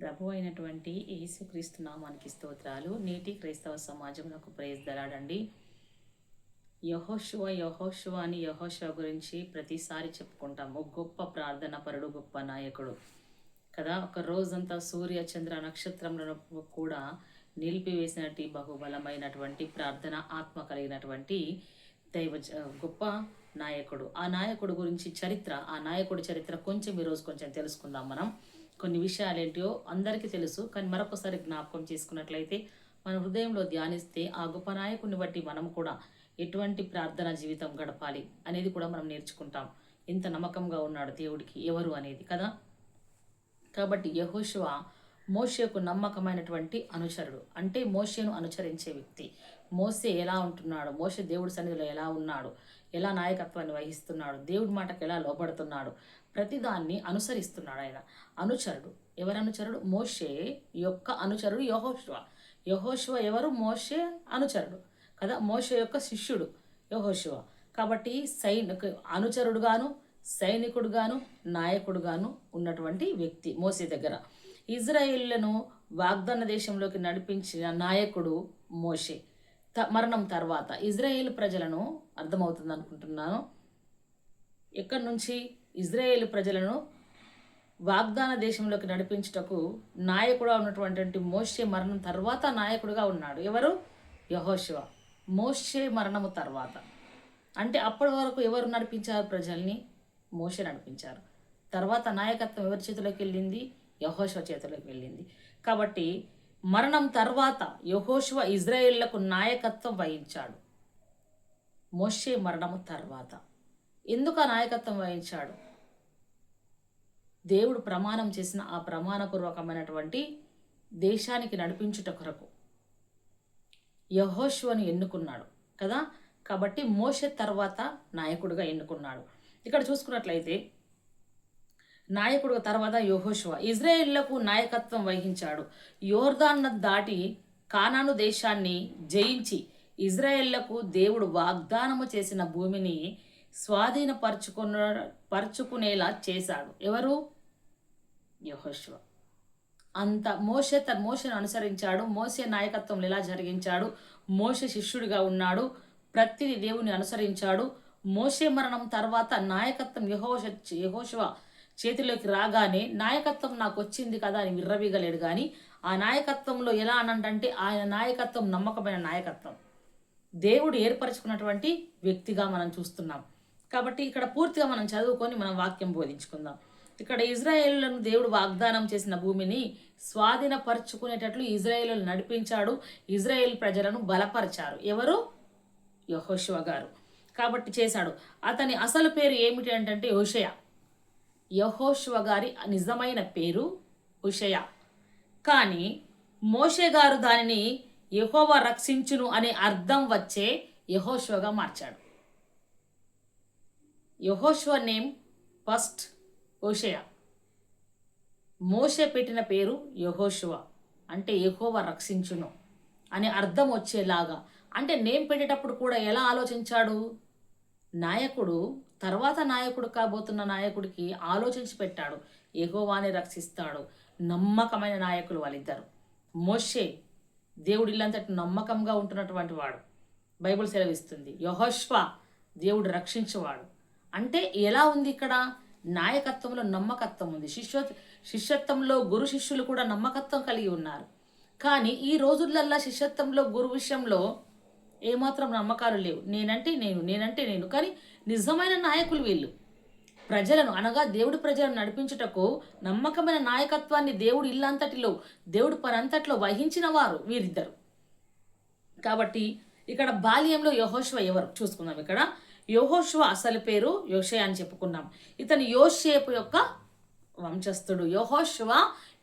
ప్రభు అయినటువంటి యేసుక్రీస్తు నామానికి స్తోత్రాలు. నేటి క్రైస్తవ సమాజంలో ప్రేజ్ దలాడండి. యహోశువ యహోశువ అని యహోశువ గురించి ప్రతిసారి చెప్పుకుంటాము గొప్ప ప్రార్థన పరుడు గొప్ప నాయకుడు. కదా ఒక రోజంతా సూర్య చంద్ర నక్షత్రములను కూడా నిలిపివేసినటి బహుబలమైనటువంటి ప్రార్థన ఆత్మ కలిగినటువంటి దైవ గొప్ప నాయకుడు. ఆ నాయకుడు గురించి చరిత్ర ఆ నాయకుడి చరిత్ర కొంచెం ఈరోజు కొంచెం తెలుసుకుందాం మనం. కొన్ని విషయాలు ఏంటో అందరికీ తెలుసు కానీ మరొకసారి జ్ఞాపకం చేసుకున్నట్లయితే మన హృదయంలో ధ్యానిస్తే ఆ గొప్ప నాయకుడిని బట్టి మనం కూడా ఎటువంటి ప్రార్థన జీవితం గడపాలి అనేది కూడా మనం నేర్చుకుంటాం. ఎంత నమ్మకంగా ఉన్నాడు దేవుడికి ఎవరు అనేది కదా? కాబట్టి యహోశివ మోషేకు నమ్మకమైనటువంటి అనుచరుడు. అంటే మోషేను అనుసరించే వ్యక్తి. మోసే ఎలా ఉంటున్నాడు? మోసే దేవుడి సన్నిధిలో ఎలా ఉన్నాడు? ఎలా నాయకత్వాన్ని వహిస్తున్నాడు? దేవుడి మాటకు ఎలా లోపడుతున్నాడు ప్రతిదాన్ని అనుసరిస్తున్నాడు ఆయన. అనుచరుడు. ఎవరు అనుచరుడు మోషే యొక్క అనుచరుడు యహోష్వ. యహోశివ ఎవరు? మోషే అనుచరుడు. కదా? మోషే యొక్క శిష్యుడు యహోశివ కాబట్టి సైనిక అనుచరుడుగాను సైనికుడుగాను నాయకుడుగాను ఉన్నటువంటి వ్యక్తి మోసే దగ్గర. ఇజ్రాయిళ్ళను వాగ్దాన దేశంలోకి నడిపించిన నాయకుడు మోషే. త మరణం తర్వాత ఇజ్రాయేల్ ప్రజలను అర్థమవుతుంది అనుకుంటున్నాను ఎక్కడి నుంచి? ఇజ్రాయేల్ ప్రజలను వాగ్దాన దేశంలోకి నడిపించుటకు నాయకుడుగా ఉన్నటువంటి మోషే మరణం తర్వాత నాయకుడుగా ఉన్నాడు. ఎవరు? యహోశివ మోషే మరణము తర్వాత. అంటే అప్పటి వరకు ఎవరు నడిపించారు ప్రజల్ని? మోషే నడిపించారు. తర్వాత నాయకత్వం ఎవరి చేతిలోకి వెళ్ళింది? యహోశివ చేతిలోకి వెళ్ళింది. కాబట్టి మరణం తర్వాత యహోశివ ఇజ్రాయేళ్ళకు నాయకత్వం వహించాడు. మోషే మరణము తర్వాత. ఎందుకు ఆ నాయకత్వం వహించాడు? దేవుడు ప్రమాణం చేసిన ఆ ప్రమాణపూర్వకమైనటువంటి దేశానికి నడిపించుట కొరకు యహోష్వను ఎన్నుకున్నాడు కదా? కాబట్టి మోషే తర్వాత నాయకుడిగా ఎన్నుకున్నాడు. ఇక్కడ చూసుకున్నట్లయితే నాయకుడు తర్వాత యహోశివ ఇజ్రాయేళ్ళకు నాయకత్వం వహించాడు. యోర్దాన్ దాటి కానాను దేశాన్ని జయించి ఇజ్రాయేళ్ళకు దేవుడు వాగ్దానము చేసిన భూమిని స్వాధీనపరచుకున్న పరుచుకునేలా చేశాడు. ఎవరు? యహోశివ అంత మోసే తన మోసను అనుసరించాడు మోసే నాయకత్వం ఎలా జరిగించాడు మోసే శిష్యుడిగా ఉన్నాడు ప్రతిది దేవుని అనుసరించాడు. మోసే మరణం తర్వాత నాయకత్వం యహోష యహోశివ చేతిలోకి రాగానే నాయకత్వం నాకు వచ్చింది కదా అని విర్రవీగలేడు కానీ ఆ నాయకత్వంలో ఎలా అనంటే ఆయన నాయకత్వం నమ్మకమైన నాయకత్వం. దేవుడు ఏర్పరచుకున్నటువంటి వ్యక్తిగా మనం చూస్తున్నాం. కాబట్టి ఇక్కడ పూర్తిగా మనం చదువుకొని మనం వాక్యం బోధించుకుందాం. ఇక్కడ ఇజ్రాయేళ్ళను దేవుడు వాగ్దానం చేసిన భూమిని స్వాధీనపరుచుకునేటట్లు ఇజ్రాయేళ్ళను నడిపించాడు ఇజ్రాయేల్ ప్రజలను బలపరిచారు. ఎవరు? యహోశివ గారు. కాబట్టి చేశాడు. అతని అసలు పేరు ఏమిటి అంటే హుషయ. యహోశివ గారి నిజమైన పేరు హుషయ. కానీ మోషే గారు దానిని యహోవ రక్షించును అనే అర్థం వచ్చే యహోశివగా మార్చాడు. యహోశివ నేమ్ ఫస్ట్ హోషయ. మోషే పెట్టిన పేరు యహోశివ అంటే ఎహోవ రక్షించును అనే అర్థం వచ్చేలాగా. అంటే నేమ్ పెట్టేటప్పుడు కూడా ఎలా ఆలోచించాడు? నాయకుడు తర్వాత నాయకుడు కాబోతున్న నాయకుడికి ఆలోచించి పెట్టాడు. ఎహోవాని రక్షిస్తాడు. నమ్మకమైన నాయకులు వాళ్ళిద్దరు. మోషే దేవుడు ఇల్లంతటి నమ్మకంగా ఉంటున్నటువంటి వాడు. బైబుల్ సెలవిస్తుంది. యహోష్వ దేవుడు రక్షించేవాడు. అంటే ఎలా ఉంది ఇక్కడ? నాయకత్వంలో నమ్మకత్వం ఉంది. శిష్య శిష్యత్వంలో గురు శిష్యులు కూడా నమ్మకత్వం కలిగి ఉన్నారు. కానీ ఈ రోజులల్లా శిష్యత్వంలో గురు విషయంలో ఏమాత్రం నమ్మకాలు లేవు. నేనంటే నేను నేనంటే నేను. కానీ నిజమైన నాయకులు వీళ్ళు. ప్రజలను అనగా దేవుడి ప్రజలను నడిపించుటకు నమ్మకమైన నాయకత్వాన్ని దేవుడు ఇల్లంతటిలో దేవుడు పనంతట్లో వహించిన వారు వీరిద్దరు. కాబట్టి ఇక్కడ బాల్యంలో యహోశ్వ ఎవరు? చూసుకుందాం ఇక్కడ. యోహోషువ అసలు పేరు యోషే అని చెప్పుకున్నాం. ఇతను యోషేపు యొక్క వంశస్థుడు. యోహోషువ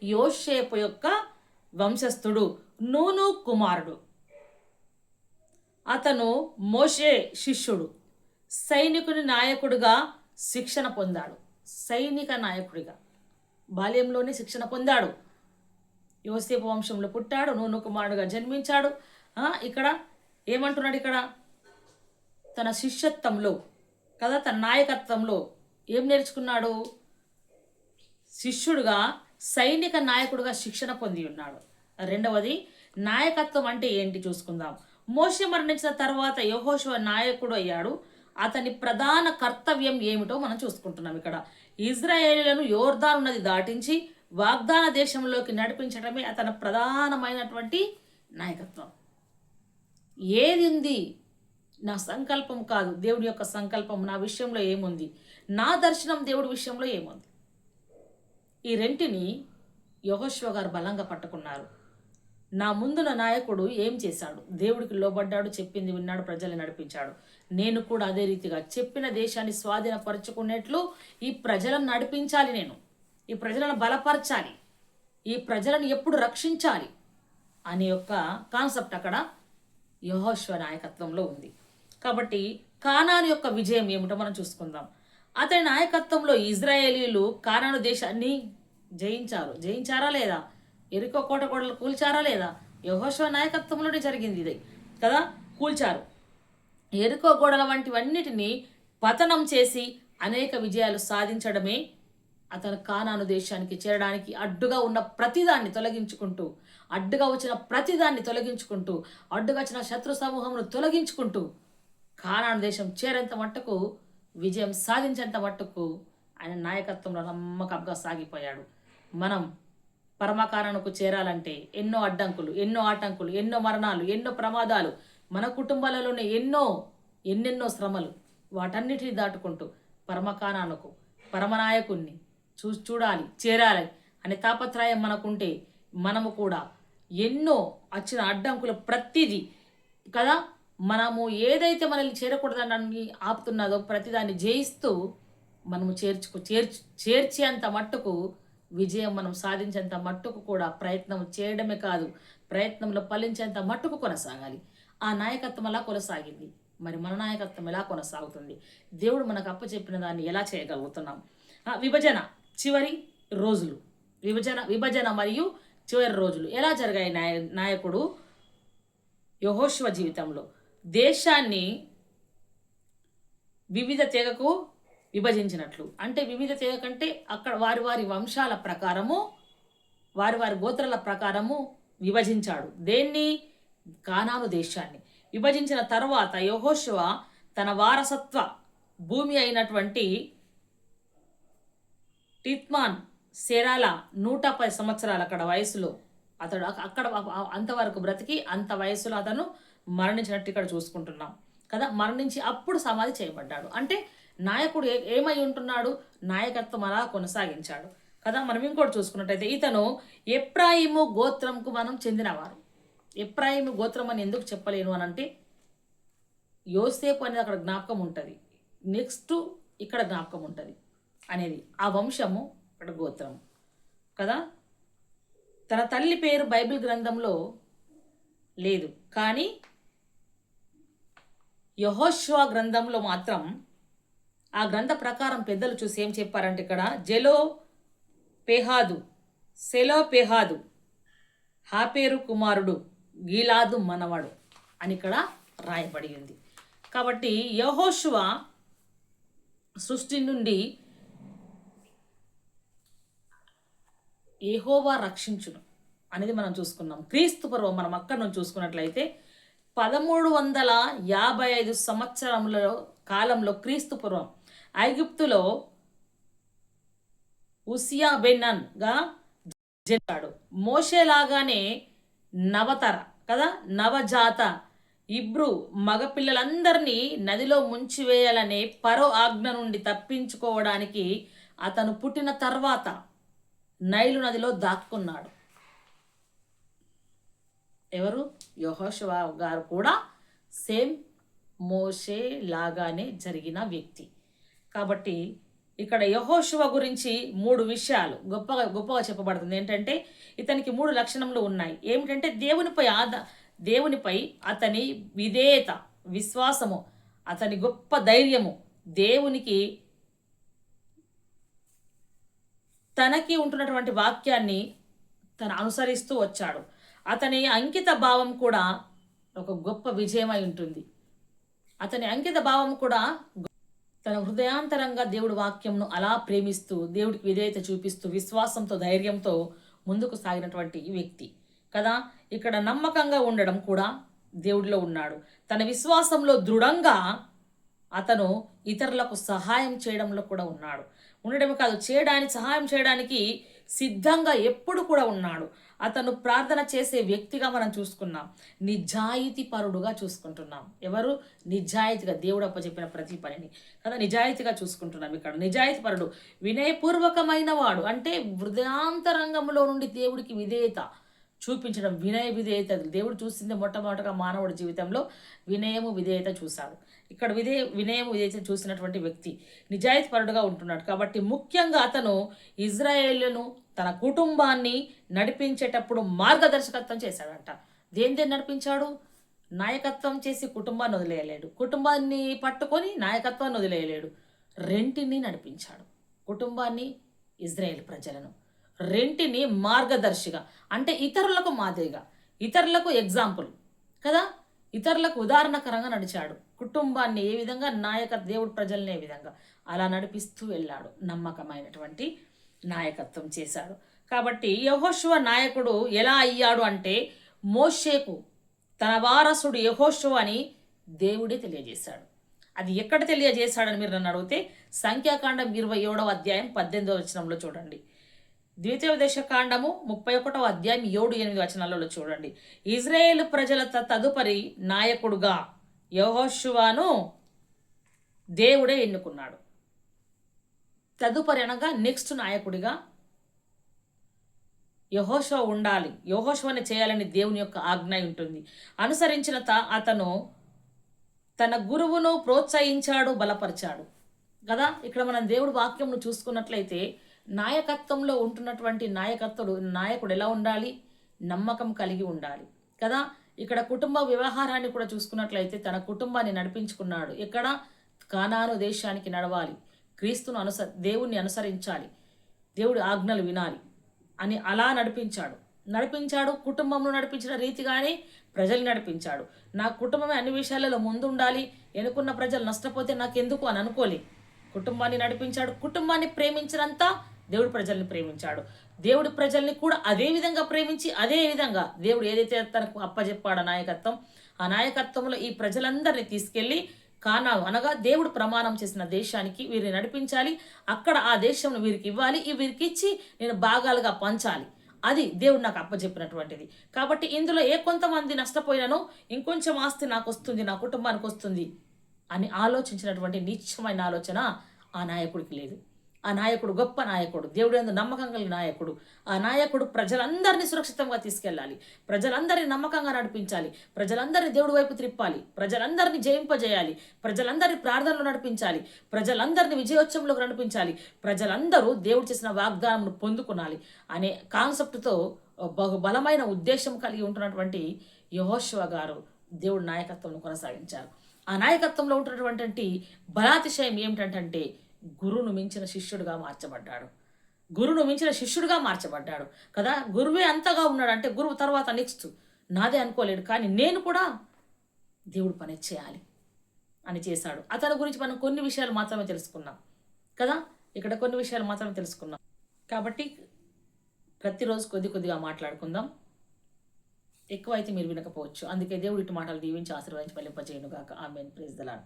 యోషేపు యొక్క వంశస్థుడు నూను కుమారుడు. అతను మోషే శిష్యుడు. సైనికుని నాయకుడిగా శిక్షణ పొందాడు. సైనిక నాయకుడిగా. బాల్యంలోనే శిక్షణ పొందాడు. యోసేపు వంశంలో పుట్టాడు నూను కుమారుడుగా జన్మించాడు. ఇక్కడ ఏమంటున్నాడు ఇక్కడ? తన శిష్యత్వంలో కదా తన నాయకత్వంలో ఏం నేర్చుకున్నాడు? శిష్యుడుగా సైనిక నాయకుడుగా శిక్షణ పొంది ఉన్నాడు. రెండవది నాయకత్వం అంటే ఏంటి చూసుకుందాం. మోషే మరణించిన తర్వాత యహోశివ నాయకుడు అయ్యాడు. అతని ప్రధాన కర్తవ్యం ఏమిటో మనం చూసుకుంటున్నాం ఇక్కడ. ఇజ్రాయేలీలను యోర్దాన్ నది దాటించి వాగ్దాన దేశంలోకి నడిపించడమే అతని ప్రధానమైనటువంటి నాయకత్వం. ఏది ఉంది? నా సంకల్పం కాదు. దేవుడి యొక్క సంకల్పం నా విషయంలో ఏముంది? నా దర్శనం దేవుడి విషయంలో ఏముంది? ఈ రెంటిని యహోశ్వ గారు బలంగా పట్టుకున్నారు. నా ముందున నాయకుడు ఏం చేశాడు? దేవుడికి లోబడ్డాడు చెప్పింది విన్నాడు ప్రజల్ని నడిపించాడు. నేను కూడా అదే రీతిగా చెప్పిన దేశాన్ని స్వాధీనపరచుకునేట్లు ఈ ప్రజలను నడిపించాలి నేను. ఈ ప్రజలను బలపరచాలి. ఈ ప్రజలను ఎప్పుడు రక్షించాలి అనే యొక్క కాన్సెప్ట్ అక్కడ యహోశ్వ నాయకత్వంలో ఉంది. కాబట్టి కానాను యొక్క విజయం ఏమిటో మనం చూసుకుందాం. అతని నాయకత్వంలో ఇజ్రాయేలీలు కానాను దేశాన్ని జయించారు. జయించారా లేదా? ఎరుకో కోట కోటలు కూల్చారా లేదా? యహోశ్వ నాయకత్వంలోనే జరిగింది ఇది. కదా? కూల్చారు. ఎరుకో గోడల వంటివన్నిటిని పతనం చేసి అనేక విజయాలు సాధించడమే అతను కానాను దేశానికి చేరడానికి అడ్డుగా ఉన్న ప్రతిదాన్ని తొలగించుకుంటూ అడ్డుగా వచ్చిన ప్రతిదాన్ని తొలగించుకుంటూ అడ్డుగా వచ్చిన శత్రు సమూహమును తొలగించుకుంటూ కానాడు దేశం చేరేంత మట్టుకు విజయం సాధించేంత మట్టుకు ఆయన నాయకత్వంలో నమ్మకంగా సాగిపోయాడు. మనం పరమకారణకు చేరాలంటే ఎన్నో అడ్డంకులు ఎన్నో ఆటంకులు ఎన్నో మరణాలు ఎన్నో ప్రమాదాలు మన కుటుంబాలలోనే ఎన్నో ఎన్నెన్నో శ్రమలు వాటన్నిటిని దాటుకుంటూ పరమకాణాలకు పరమనాయకుణ్ణి చూ చూడాలి చేరాలి అనే తాపత్రయం మనకుంటే మనము కూడా ఎన్నో వచ్చిన అడ్డంకులు ప్రతిదీ కదా? మనము ఏదైతే మనల్ని చేరకూడదని ఆపుతున్నదో ప్రతిదాన్ని జయిస్తూ మనము చేర్చుకు చేర్చు చేర్చేంత మట్టుకు విజయం మనం సాధించేంత మట్టుకు కూడా ప్రయత్నం చేయడమే కాదు ప్రయత్నంలో ఫలించేంత మట్టుకు కొనసాగాలి. ఆ నాయకత్వం అలా కొనసాగింది? మరి మన నాయకత్వం ఎలా కొనసాగుతుంది? దేవుడు మనకు అప్పచెప్పిన దాన్ని ఎలా చేయగలుగుతున్నాం? ఆ, విభజన చివరి రోజులు. విభజన విభజన మరియు చివరి రోజులు ఎలా జరిగాయి నాయ నాయకుడు యహోశ్వ జీవితంలో? దేశాన్ని వివిధ తెగకు విభజించినట్లు. అంటే వివిధ తెగ కంటే అక్కడ వారి వారి వంశాల ప్రకారము వారి వారి గోత్రాల ప్రకారము విభజించాడు. దేన్ని? కానాను దేశాన్ని. విభజించిన తర్వాత యహోశివ తన వారసత్వ భూమి అయినటువంటి టిత్మాన్ సెరాల నూట పది సంవత్సరాలు అక్కడ వయసులో అతడు అక్కడ అంతవరకు బ్రతికి అంత వయసులో అతను మరణించినట్టు ఇక్కడ చూసుకుంటున్నాం. కదా? మరణించి అప్పుడు సమాధి చేయబడ్డాడు. అంటే నాయకుడు ఏ- ఏమై ఉంటున్నాడు? నాయకత్వం అలా కొనసాగించాడు. కదా? మనం ఇంకోటి చూసుకున్నట్టయితే ఇతను ఎప్రాయిము గోత్రంకు మనం చెందినవారు. ఎప్రాయిము గోత్రం అని ఎందుకు చెప్పలేను అని అంటే యోసేపు అనేది అక్కడ జ్ఞాపకం ఉంటుంది. నెక్స్ట్ ఇక్కడ జ్ఞాపకం ఉంటుంది. అనేది ఆ వంశము ఇక్కడ గోత్రం కదా? తన తల్లి పేరు బైబిల్ గ్రంథంలో లేదు. కానీ యహోశ్వ గ్రంథంలో మాత్రం ఆ గ్రంథ ప్రకారం పెద్దలు చూసి ఏం చెప్పారంటే ఇక్కడ జెలో పెహాదు సెలో పెహాదు హాపేరు కుమారుడు గీలాదు మనవడు అని ఇక్కడ రాయబడి ఉంది. కాబట్టి యహోశువ సృష్టి నుండి ఏహోవా రక్షించును అనేది మనం చూసుకున్నాం. క్రీస్తు పర్వం మనం అక్కడ నుంచి చూసుకున్నట్లయితే పదమూడు వందల యాభై ఐదు సంవత్సరంలో కాలంలో క్రీస్తు పూర్వం ఐగుప్తులో ఉసియా బెన్నన్గా జన్మాడు మోషేలాగానే నవతర కదా నవజాత ఇబ్రు మగపిల్లలందరినీ నదిలో ముంచివేయాలనే పరో ఆజ్ఞ నుండి తప్పించుకోవడానికి అతను పుట్టిన తర్వాత నైలు నదిలో దాక్కున్నాడు. ఎవరు? యహోశివ గారు కూడా సేమ్ మోషే లాగానే జరిగిన వ్యక్తి. కాబట్టి ఇక్కడ యహోశివ గురించి మూడు విషయాలు గొప్పగా గొప్పగా చెప్పబడుతుంది. ఏంటంటే ఇతనికి మూడు లక్షణములు ఉన్నాయి. ఏమిటంటే దేవునిపై ఆద దేవునిపై అతని విధేయత విశ్వాసము అతని గొప్ప ధైర్యము దేవునికి తనకి ఉంటున్నటువంటి వాక్యాన్ని తను అనుసరిస్తూ వచ్చాడు. అతని అంకిత భావం కూడా ఒక గొప్ప విజయమై ఉంటుంది. అతని అంకిత భావం కూడా తన హృదయాంతరంగా దేవుడి వాక్యంను అలా ప్రేమిస్తూ దేవుడికి విధేయత చూపిస్తూ విశ్వాసంతో ధైర్యంతో ముందుకు సాగినటువంటి వ్యక్తి. కదా? ఇక్కడ నమ్మకంగా ఉండడం కూడా దేవుడిలో ఉన్నాడు. తన విశ్వాసంలో దృఢంగా అతను ఇతరులకు సహాయం చేయడంలో కూడా ఉన్నాడు. ఉండడమే కాదు చేయడానికి సహాయం చేయడానికి సిద్ధంగా ఎప్పుడు కూడా ఉన్నాడు. అతను ప్రార్థన చేసే వ్యక్తిగా మనం చూసుకున్నాం. నిజాయితీ పరుడుగా చూసుకుంటున్నాం. ఎవరు? నిజాయితీగా దేవుడు అప్పచెప్పిన ప్రతి పనిని. కదా నిజాయితీగా చూసుకుంటున్నాం ఇక్కడ. నిజాయితీ పరుడు వినయపూర్వకమైన వాడు. అంటే హృదయాంతరంగంలో నుండి దేవుడికి విధేయత చూపించడం వినయ విధేయత. దేవుడు చూసింది మొట్టమొదటగా మానవుడి జీవితంలో వినయము విధేయత చూశాడు. ఇక్కడ విదే వినయం విధేయత చూసినటువంటి వ్యక్తి నిజాయితీపరుడుగా ఉంటున్నాడు. కాబట్టి ముఖ్యంగా అతను ఇజ్రాయేళ్ళను తన కుటుంబాన్ని నడిపించేటప్పుడు మార్గదర్శకత్వం చేశాడంట. దేని దేని నడిపించాడు? నాయకత్వం చేసి కుటుంబాన్ని వదిలేయలేడు. కుటుంబాన్ని పట్టుకొని నాయకత్వాన్ని వదిలేయలేడు. రెంటిని నడిపించాడు. కుటుంబాన్ని ఇజ్రాయేల్ ప్రజలను. రెంటిని మార్గదర్శిగా. అంటే ఇతరులకు మాదిరిగా. ఇతరులకు ఎగ్జాంపుల్. కదా? ఇతరులకు ఉదాహరణకరంగా నడిచాడు. కుటుంబాన్ని ఏ విధంగా నాయక దేవుడు ప్రజల్ని ఏ విధంగా అలా నడిపిస్తూ వెళ్ళాడు. నమ్మకమైనటువంటి నాయకత్వం చేశాడు. కాబట్టి యహోశివ నాయకుడు ఎలా అయ్యాడు అంటే మోషేకు తన వారసుడు యహోశివ అని దేవుడే తెలియజేశాడు. అది ఎక్కడ తెలియజేశాడని మీరు నన్ను అడిగితే సంఖ్యాకాండం ఇరవై ఏడవ అధ్యాయం పద్దెనిమిదవ వచనంలో చూడండి. ద్వితీయోపదేశ కాండము ముప్పై ఒకటవ అధ్యాయం ఏడు ఎనిమిది వచనాలలో చూడండి. ఇజ్రాయేల్ ప్రజల తదుపరి నాయకుడుగా యహోశువాను దేవుడే ఎన్నుకున్నాడు. తదుపరి అనగా నెక్స్ట్ నాయకుడిగా యహోశవ ఉండాలి. యహోశవని చేయాలని దేవుని యొక్క ఆజ్ఞ ఉంటుంది. అనుసరించిన త అతను తన గురువును ప్రోత్సహించాడు బలపరిచాడు. కదా? ఇక్కడ మనం దేవుడు వాక్యంను చూసుకున్నట్లయితే నాయకత్వంలో ఉంటున్నటువంటి నాయకత్వుడు నాయకుడు ఎలా ఉండాలి? నమ్మకం కలిగి ఉండాలి. కదా? ఇక్కడ కుటుంబ వ్యవహారాన్ని కూడా చూసుకున్నట్లయితే తన కుటుంబాన్ని నడిపించుకున్నాడు. ఎక్కడ? కానాను దేశానికి నడవాలి. క్రీస్తును అనుస దేవుణ్ణి అనుసరించాలి. దేవుడి ఆజ్ఞలు వినాలి అని అలా నడిపించాడు. నడిపించాడు కుటుంబంలో నడిపించిన రీతిగానే ప్రజలు నడిపించాడు. నా కుటుంబమే అన్ని విషయాలలో ముందుండాలి ఎనుకున్న ప్రజలు నష్టపోతే నాకెందుకు అని అనుకోలే. కుటుంబాన్ని నడిపించాడు. కుటుంబాన్ని ప్రేమించినంత దేవుడు ప్రజల్ని ప్రేమించాడు. దేవుడి ప్రజల్ని కూడా అదే విధంగా ప్రేమించి అదే విధంగా దేవుడు ఏదైతే తనకు అప్పచెప్పాడో నాయకత్వం ఆ నాయకత్వంలో ఈ ప్రజలందరినీ తీసుకెళ్ళి కానా అనగా దేవుడు ప్రమాణం చేసిన దేశానికి వీరిని నడిపించాలి. అక్కడ ఆ దేశంను వీరికి ఇవ్వాలి. ఈ వీరికి ఇచ్చి నేను భాగాలుగా పంచాలి. అది దేవుడు నాకు అప్పచెప్పినటువంటిది కాబట్టి ఇందులో ఏ కొంతమంది నష్టపోయినానో ఇంకొంచెం ఆస్తి నాకు వస్తుంది నా కుటుంబానికి వస్తుంది అని ఆలోచించినటువంటి నీచమైన ఆలోచన ఆ నాయకుడికి లేదు. ఆ నాయకుడు గొప్ప నాయకుడు దేవుడు ఎందు నమ్మకం కలిగిన నాయకుడు. ఆ నాయకుడు ప్రజలందరినీ సురక్షితంగా తీసుకెళ్ళాలి. ప్రజలందరినీ నమ్మకంగా నడిపించాలి. ప్రజలందరినీ దేవుడి వైపు త్రిప్పాలి. ప్రజలందరినీ జయింపజేయాలి. ప్రజలందరినీ ప్రార్థనలు నడిపించాలి. ప్రజలందరినీ విజయోత్సవంలోకి నడిపించాలి. ప్రజలందరూ దేవుడు చేసిన వాగ్దానం పొందుకునాలి అనే కాన్సెప్ట్తో బహు బలమైన ఉద్దేశం కలిగి ఉంటున్నటువంటి యహోశివ గారు దేవుడి నాయకత్వం కొనసాగించారు. ఆ నాయకత్వంలో ఉంటున్నటువంటి బలాతిశయం ఏమిటంటే గురువును మించిన శిష్యుడిగా మార్చబడ్డాడు. గురువును మించిన శిష్యుడిగా మార్చబడ్డాడు. కదా? గురువే అంతగా ఉన్నాడు. అంటే గురువు తర్వాత నెక్స్ట్ నాదే అనుకోలేడు. కానీ నేను కూడా దేవుడు పని చేయాలి అని చేశాడు. అతని గురించి మనం కొన్ని విషయాలు మాత్రమే తెలుసుకున్నాం. కదా? ఇక్కడ కొన్ని విషయాలు మాత్రమే తెలుసుకున్నాం. కాబట్టి ప్రతిరోజు కొద్ది కొద్దిగా మాట్లాడుకుందాం. ఎక్కువ అయితే మీరు వినకపోవచ్చు. అందుకే దేవుడు ఇటు మాటలు దీవించి ఆశీర్వదించి ఫలింపజేయను గాక ఆమెన్. Praise the Lord